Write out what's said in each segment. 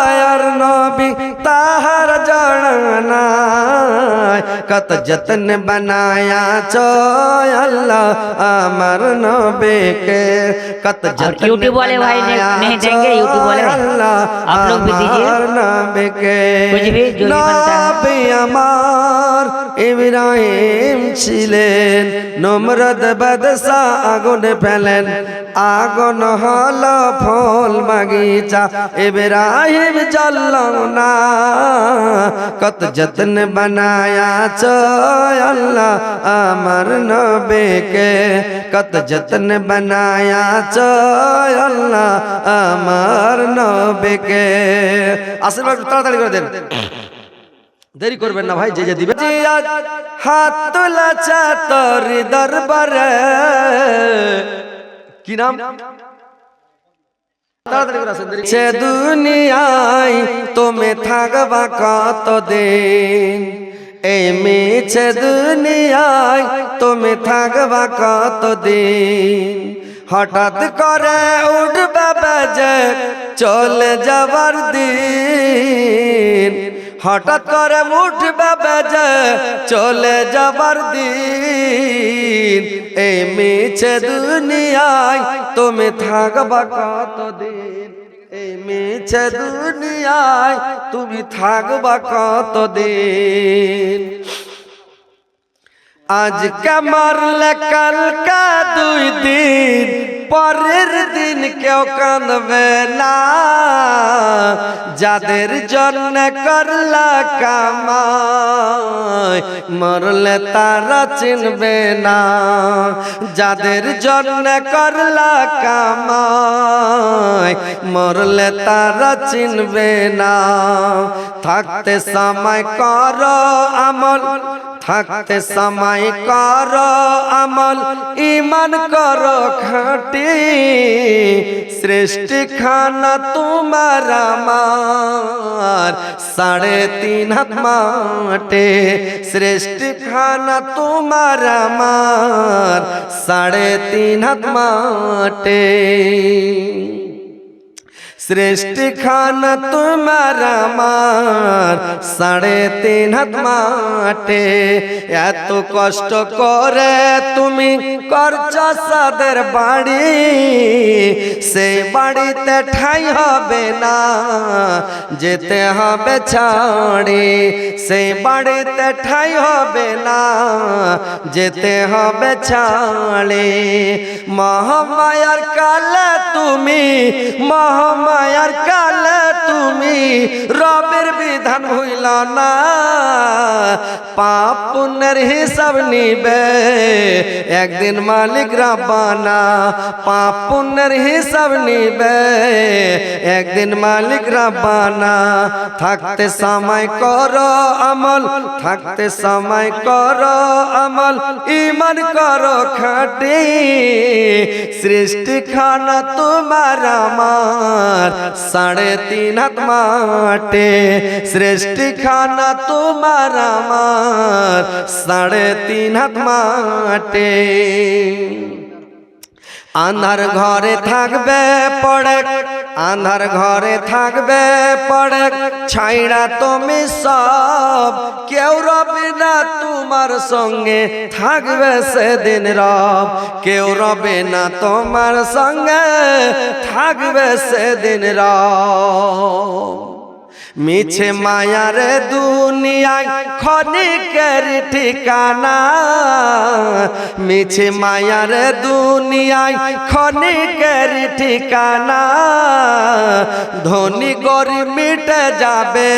آیا আর নবী তাহার জড়ানায় কত যতন বানায়া চো আল্লাহ আমার নবীকে কত যতন YouTube वाले भाई ने- বানায়া नहीं देंगे, চো YouTube वाले भाई। আল্লাহ आप लोग भी दीजिए। আমার নবীকে कुछ भी, जो भी बनता है। নবী আমার ইব্রাহিম ছিলেন নমরদ বাদশা আগুন ফেলেন আগুন হল ফল বাগিচা ইব্রাহিম জ্বলল না। কত যত্ন বানায়া আল্লাহ আমার নবীকে। কত যত্ন বানায়া আল্লাহ আমার নবীকে। আসলে তাড়াতাড়ি করে দেন। দেরি করবেন না ভাই, যে যে দিবে। হাত তোলা তোর দরবারে। কি নাম তাড়াতাড়ি করে আসেন, দেরি- সে দুনিয়ায় তুমি থাকবা কত দিন এই মিছে দুনিয়ায় তুমি থাকবা কত দিন হঠাৎ করে উঠবে বেজে চলে যাবার দিন। হঠাৎ করে উঠবে বেজে চলে যাবার দিন। এই মিছে দুনিয়ায় তুমি থাকবা কতদিন? এই মিছে দুনিয়ায় তুমি থাকবা কতদিন? আজকে মারলে কালকা দুই দিন পরের দিন কেউ কাঁদবে না, যাদের জন্য করলা কামাই, মরলে তারা চিনবে না। যাদের জন্য করলা কামাই, মরলে তারা চিনবে না। থাকতে সময় করো আমল, থাকতে সময় কর আমল ইমান কর খাটি। সৃষ্টি খানা তোমার আমার, সাড়ে তিন হাত মাটে সৃষ্টি খানা তোমার আমার, সাড়ে তিন হাত মাটে সৃষ্টি খানা তোমার আমার। সাড়ে তিন হাত মাঠে এত কষ্ট করে তুমি করছ সাদের বাড়ি। সেই বাড়িতে ঠাই হবে না, যেতে হবে ছাড়ি। সেই বাড়িতে ঠাই হবে না, যেতে হবে ছাড়ে। মহামায়ার কালে তুমি মহামায়ার কালে তুমি রবের বিধান হইল না। পাপ পুণ্যের হিসাব নিবে। একদিন মালিক রাবানা পাপ পুণ্যের হিসাব নিবে। একদিন মালিক রাবানা থাকতে সময় কর আমল, থাকতে সময় কর আমল ইমান কর খাটি। সৃষ্টি খানা তোমার আমার, সাড়ে তিন হাত মাটে। সৃষ্টি খানা তোমার আমার, সাড়ে তিন হাত মাটে আন্ধার ঘরে থাকবে পড়ে আন্ধার ঘরে থাকবে পড়ে ছাইড়া তুমি সব, কেউ রবে না তোমার সঙ্গে, থাকবে সেদিন রব। কেউ রবে না তোমার সঙ্গে, থাকবে সেদিন রব। মিছে মায়ার দুনিয়ায় ক্ষণিকের ঠিকানা। মিছে মায়ার দুনিয়ায় ক্ষণিকের ঠিকানা। ধনী গরিব মিটে যাবে,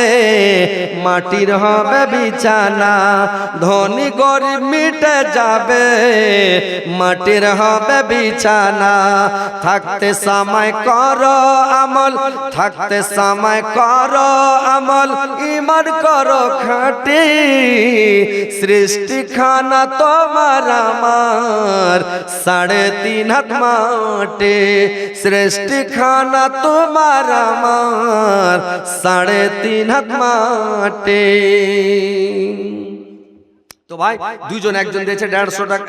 মাটির হবে বিছানা। ধনী গরিব মিটে যাবে, মাটির হবে বিছানা। থাকতে সময় করো আমল, থাকতে সময় করো আমল ইমান করো খাটি। সৃষ্টি খানা তোমার আমার। সাড়ে তিন হাত মাটে সৃষ্টি খানা তোমার আমার। সাড়ে তিন হাত মাটে তো ভাই দুজন একজন দিয়েছে, দেড়শো টাকা